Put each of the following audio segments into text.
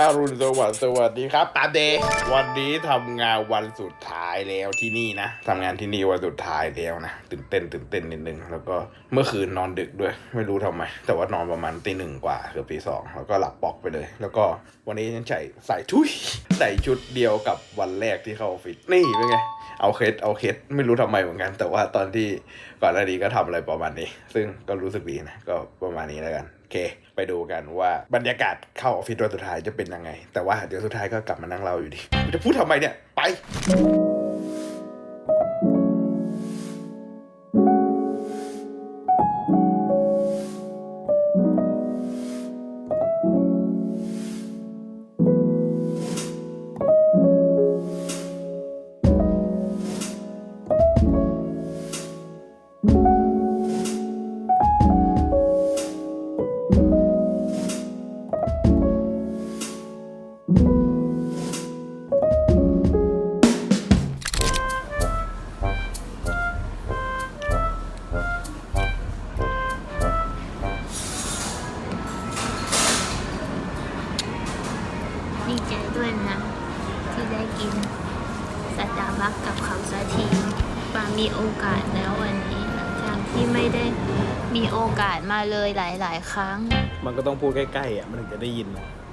อารุณสวัสดิ์สวัสดีครับตาเดย์วันนี้ทำงานวันสุดท้ายแล้วที่นี่นะทำงานที่นี่วันสุดท้ายแล้วนะตื่นเต้นตื่นเต้นนิดนึงแล้วก็เมื่อคืนนอนดึกด้วย ไม่รู้ทำไม แต่ว่านอนประมาณตีหนึ่งกว่าเกือบตีสองแล้วก็หลับปอกไปเลย แล้วก็วันนี้ฉันใส่ใส่ทุยใส่ชุดเดียวกับวันแรกที่เข้าออฟฟิศนี่เป็นไงเอาเคสเอาเคสไม่รู้ทำไมเหมือนกัน แต่ว่าตอนที่ก่อนหน้านี้ก็ทำอะไรประมาณนี้ ซึ่งก็รู้สึกดีนะก็ประมาณนี้แล้วกันโอ เค ไปดูกันว่าบรรยากาศเข้าออฟฟิศวันสุดท้ายจะเป็นยังไง แต่ว่าเดี๋ยวสุดท้ายก็กลับมานั่งเราอยู่ดี จะพูดทำไมเนี่ย ไป ดีใจด้วยนะ ที่ได้กินสตาร์บัคกับเขาสักทีปามีโอกาสแล้ววันนี้หลังจากที่ไม่ได้มีโอกาสมาเลยหลาย ๆ ครั้ง มันก็ต้องพูดใกล้ๆอะมันถึงจะได้ยิน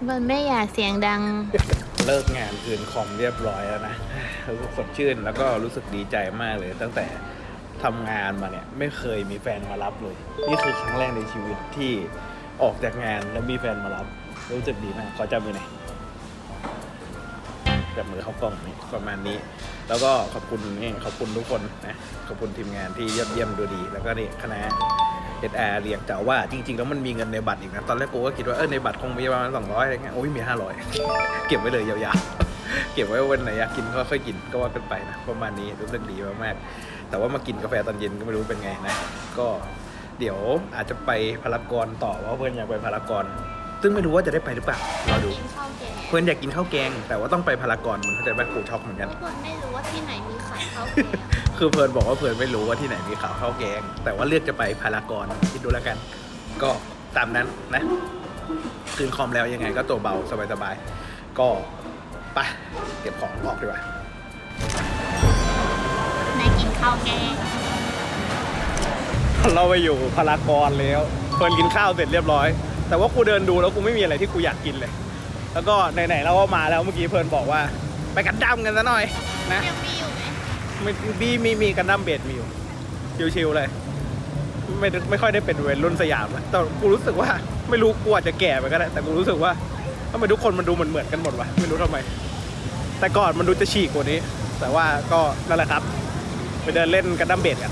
มันไม่อยากเสียงดัง เลิกงานคืนคอมเรียบร้อยแล้วนะรู้สึกสดชื่นแล้วก็รู้สึกดีใจมากเลยตั้งแต่ทำงานมาเนี่ยไม่เคยมีแฟนมารับเลย นี่คือครั้งแรกในชีวิตที่ออกจากงานแล้วมีแฟนมารับ รู้สึกดีมากขอจับมือหน่อย จับมือเขากล้องนี่ประมาณนี้ แล้วก็ขอบคุณนี่ขอบคุณทุกคนนะขอบคุณทีมงานที่ยอดเยี่ยมดูดี แล้วก็นี่คณะเอสอร์เรียกจ้าว่าจริง ๆ แล้วมันมีเงินในบัตรอีกนะ ตอนแรกกูก็คิดว่าเออในบัตรคงมีประมาณสองร้อยอะไรเงี้ยโอ้ยมีห้าร้อยเก็บไว้เลยยาวๆ เก็บไว้วันไหนอยากกินก็ค่อยกินก็ว่ากันไปนะประมาณนี้รู้สึกดีมากๆแต่ว่ามากินกาแฟตอนเย็นก็ไม่รู้เป็นไงนะ ก็เดี๋ยวอาจจะไปพารากอนต่อว่าเพื่อนอยากไปพารากอน ซึ่งไม่รู้ว่าจะได้ไปหรือเปล่ารอดู กินข้าวแกงเพื่อนอยากกินข้าวแกง แต่ว่าต้องไปพารากอนมันเข้าใจว่ากูช็อกเหมือนกัน ทุกคนไม่รู้ว่าที่ไหนมีขายข้าวแกงคือเพลิร์นบอกว่าเพลิร์นไม่รู้ว่าที่ไหนมีข่าวข้าวแกง แต่ว่าเลือกจะไปพารากอนคิดดูแล้วกัน ก็ตามนั้นนะคืนคอมแล้วยังไงก็ตัวเบาสบายๆก็ไปเก็บของออกดีกว่า ไหนกินข้าวแกงเราไปอยู่พารากอนแล้วเฟิร์นกินข้าวเสร็จเรียบร้อย แต่ว่ากูเดินดูแล้วกูไม่มีอะไรที่กูอยากกินเลย แล้วก็ไหนๆเราก็มาแล้วเมื่อกี้เฟิร์นบอกว่า ไปกันดั้มกันซะหน่อยนะยังมีอยู่ไหมไม่มีมีมีกันดั้มเบดมีอยู่ชิวๆเลย ไม่ได้ไม่ค่อยได้เป็นวัยรุ่นสยามนะแต่กูรู้สึกว่าไม่รู้กูอาจจะแก่ไปก็ได้แต่กูรู้สึกว่าทำไมทุกคนมันดูเหมือนเหมือนๆกันหมดวะไม่รู้ทำไม แต่ก่อนมันดูจะฉีกกว่านี้ แต่ว่าก็นั่นแหละครับ ไปเดินเล่นกันดั้มเบดกัน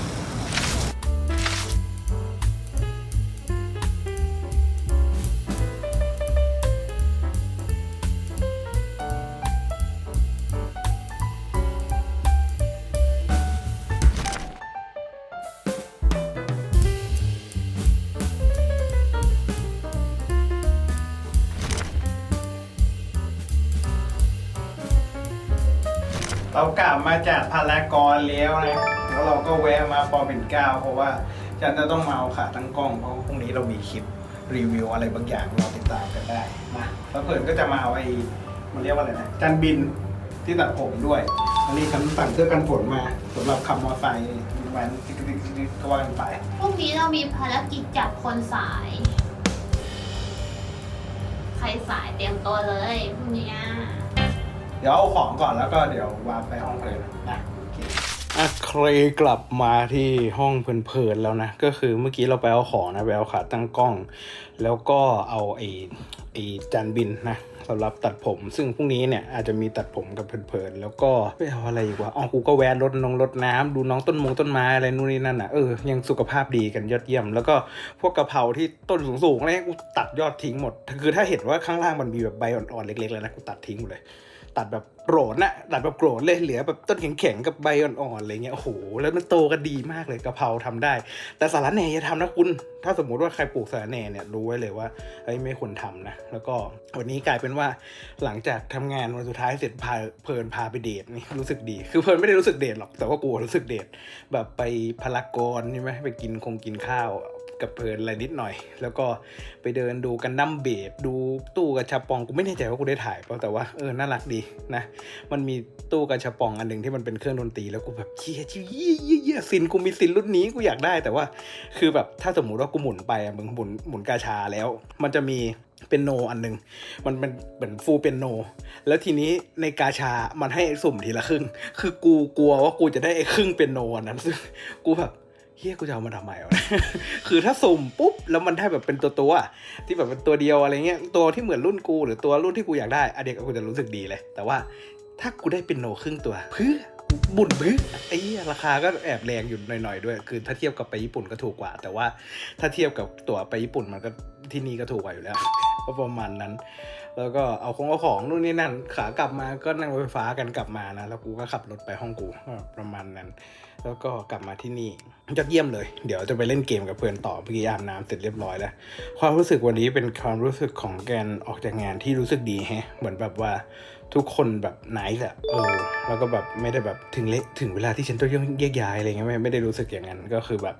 เรากลับมาจากพารากอนแล้วนะแล้วเราก็แวะมาปอปิ่นเกล้าเพราะว่าฉันจะต้องมาเอาขาตั้งกล้องเพราะพรุ่งนี้เรามีคลิปรีวิวอะไรบางอย่างเรอติดตามกันได้นะแล้วเพื่อนก็จะมาเอาไอ้มันเรียกว่าอะไรนะจานบินที่ตัดผมด้วยอันนี้ฉันสั่งเสื้อกันฝนมาสำหรับขับมอเตอร์ไซค์แวนติ๊กติ๊กติ๊กติ๊กก็ว่ากันไปพรุ่งนี้เรามีภารกิจจับคนสาย ใครสายเตรียมตัวเลยพรุ่งนี้ เดี๋ยวเอาของก่อนแล้วก็เดี๋ยววางไปห้องเลินนะอะเครกลับมาที่ห้องเพลินๆแล้วนะ ก็คือเมื่อกี้เราไปเอาของนะไปเอาขาตั้งกล้อง แล้วก็เอาไอ้ไอ้จานบินนะสำหรับตัดผม ซึ่งพรุ่งนี้เนี่ยอาจจะมีตัดผมกับเพลินๆแล้วก็ไปเอาอะไรอีกวะอ๋อกูก็แวะรดนงรดน้ำดูน้องต้นมงต้นไม้อะไรนู่นนี่นั่นอะเออยังสุขภาพดีกันยอดเยี่ยม แล้วก็พวกกะเพราที่ต้นสูงๆอะไรกูตัดยอดทิ้งหมด คือถ้าเห็นว่าข้างล่างมันมีแบบใบอ่อนๆเล็กๆแล้วนะกูตัดทิ้งหมดเลย ตัดแบบโกรธนะตัดแบบโกรธเลยเหลือแบบต้นแข็งๆกับใบอ่อนๆอะไรเงี้ยโอ้โหแล้วมันโตกันดีมากเลยกะเพราทำได้ แต่สาระแหน่อย่าทำนะคุณ ถ้าสมมุติว่าใครปลูกสาระแหน่เนี่ยรู้ไว้เลยว่าเฮ้ยไม่ควรทำนะ แล้วก็วันนี้กลายเป็นว่าหลังจากทำงานวันสุดท้ายเสร็จพาเพลินพาไปเดทนี่รู้สึกดี คือเพลินไม่ได้รู้สึกเดทหรอกแต่ว่ากูรู้สึกเดทแบบไปพารากอนใช่ไหมไปกินคงกินข้าว กับเพลินอะไรนิดหน่อย แล้วก็ไปเดินดูกันดั้มเบสดูตู้กระชับปองกูไม่แน่ใจว่ากูได้ถ่ายเปล่าแต่ว่าเออน่ารักดีนะมันมีตู้กระชับปองอันหนึ่งที่มันเป็นเครื่องดนตรีแล้วกูแบบเชี่ยเชี่ยเยี่ยเยี่ยเยี่ยซินกูมีซินรุ่นนี้กูอยากได้แต่ว่า คือแบบถ้าสมมุติว่ากูหมุนไปอะมึงหมุนหมุนกาชาแล้ว มันจะมีเป็นโนอันหนึ่งมันเป็นเหมือนฟูเป็นโน แล้วทีนี้ในกาชา มันให้สุ่มทีละครึ่ง คือกูกลัวว่ากูจะได้ไอ้ครึ่งเป็นโนอันนั้นซึ่งกูแบบ เฮียกูจะเอามาทำไมวะ คือถ้าสุ่มปุ๊บแล้วมันได้แบบเป็นตัวตัวๆที่แบบเป็นตัวเดียวอะไรเงี้ยตัวที่เหมือนรุ่นกูหรือตัวรุ่นที่กูอยากได้อเดียวกูจะรู้สึกดีเลย แต่ว่าถ้ากูได้เป็นโนครึ่งตัวเพื่อบุญบื้อไอ้ราคาก็แอบแรงอยู่หน่อยๆด้วย คือถ้าเทียบกับไปญี่ปุ่นก็ถูกกว่า แต่ว่าถ้าเทียบกับตั๋วไปญี่ปุ่นมันก็ที่นี่ก็ถูกกว่าอยู่แล้ว ก็ประมาณนั้น แล้วก็เอาของเอาของนู่นนี่นั่นขากลับมาก็นั่งรถไฟฟ้ากันกลับมานะแล้วกูก็ขับรถไปห้องกูประมาณนั้น แล้วก็กลับมาที่นี่ยอดเยี่ยมเลย เดี๋ยวจะไปเล่นเกมกับเพื่อนต่อเมื่อกี้อาบน้ำเสร็จเรียบร้อยแล้วความรู้สึกวันนี้เป็นความรู้สึกของแกนออกจากงานที่รู้สึกดีแฮะเหมือนแบบว่าทุกคนแบบไหนแหละเออแล้วก็แบบไม่ได้แบบถึงเละถึงเวลาที่ฉันต้องแยกย้ายอะไรเงี้ยไม่ไม่ได้รู้สึกอย่างนั้นก็คือแบบ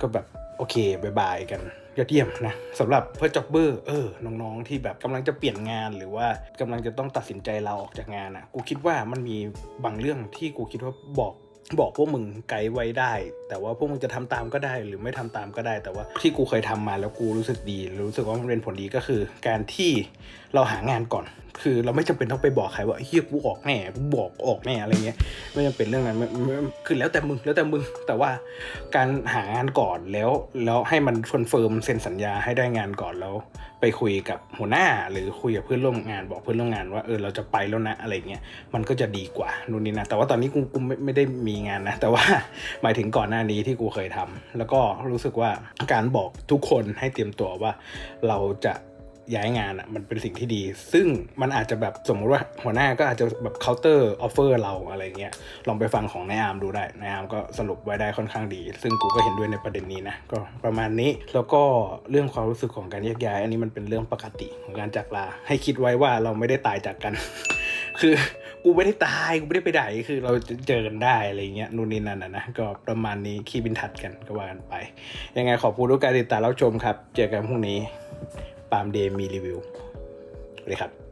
ก็แบบโอเคบายบายกันยอดเยี่ยมนะสำหรับเพื่อจ็อบเบอร์เออน้องๆ ที่แบบกำลังจะเปลี่ยนงานหรือว่ากำลังจะต้องตัดสินใจเราออกจากงานอะกูคิดว่ามันมีบางเรื่องที่กูคิดว่าบอก บอกพวกมึงไกด์ไว้ได้ แต่ว่าพวกมึงจะทำตามก็ได้หรือไม่ทำตามก็ได้ แต่ว่าที่กูเคยทำมาแล้วกูรู้สึกดี รู้สึกว่ามันเป็นผลดีก็คือ การที่เราหางานก่อน คือเราไม่จำเป็นต้องไปบอกใครว่าเฮียกูออกแน่กูบอกออกแน่อะไรเงี้ยไม่จำเป็นเรื่องนั้นคือแล้วแต่มึงแล้วแต่มึง แต่ว่าการหางานก่อนแล้วแล้วให้มันคอนเฟิร์มเซ็นสัญญาให้ได้งานก่อนแล้วไปคุยกับหัวหน้าหรือคุยกับเพื่อนร่วมงาน บอกเพื่อนร่วมงานว่าเออเราจะไปแล้วนะอะไรเงี้ยมันก็จะดีกว่านู่นนี่นะแต่ว่าตอนนี้กูกูไม่ไม่ได้มีงานนะ แต่ว่าหมายถึงก่อนหน้านี้ที่กูเคยทำแล้วก็รู้สึกว่าการบอกทุกคนให้เตรียมตัวว่าเราจะ ย้ายงานอะมันเป็นสิ่งที่ดี ซึ่งมันอาจจะแบบสมมุติว่าหัวหน้าก็อาจจะแบบเคาน์เตอร์ออฟเฟอร์เราอะไรเงี้ยลองไปฟังของนายอาร์มดูได้นายอาร์มก็สรุปไว้ได้ค่อนข้างดี ซึ่งกูก็เห็นด้วยในประเด็นนี้นะก็ประมาณนี้แล้วก็เรื่องความรู้สึกของการแยกย้าย อันนี้มันเป็นเรื่องปกติของการจากลา ให้คิดไว้ว่าเราไม่ได้ตายจากกัน คือกูไม่ได้ตายกูไม่ได้ไปไหนคือเราจะเจอกันได้อะไรเงี้ยนู่นนี่นั่นนะนะก็ประมาณนี้คีบินทัดกันก็ว่ากันไป ยังไงขอบคุณทุกการติดตามรับชมครับ เจอกันพรุ่งนี้ ปาล์มเดย์มีรีวิวสวัสดีครับ